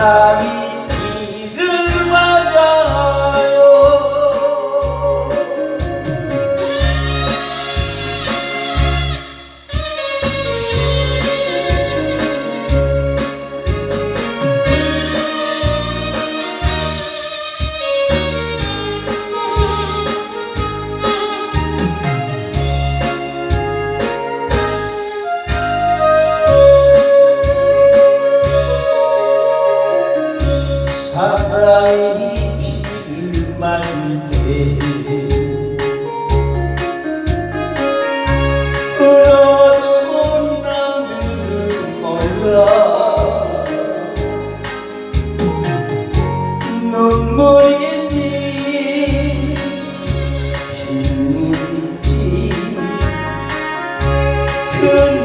Love. 바람이 힘을 때 울어도 남들은 몰라. 눈물인지 빗물인지. 그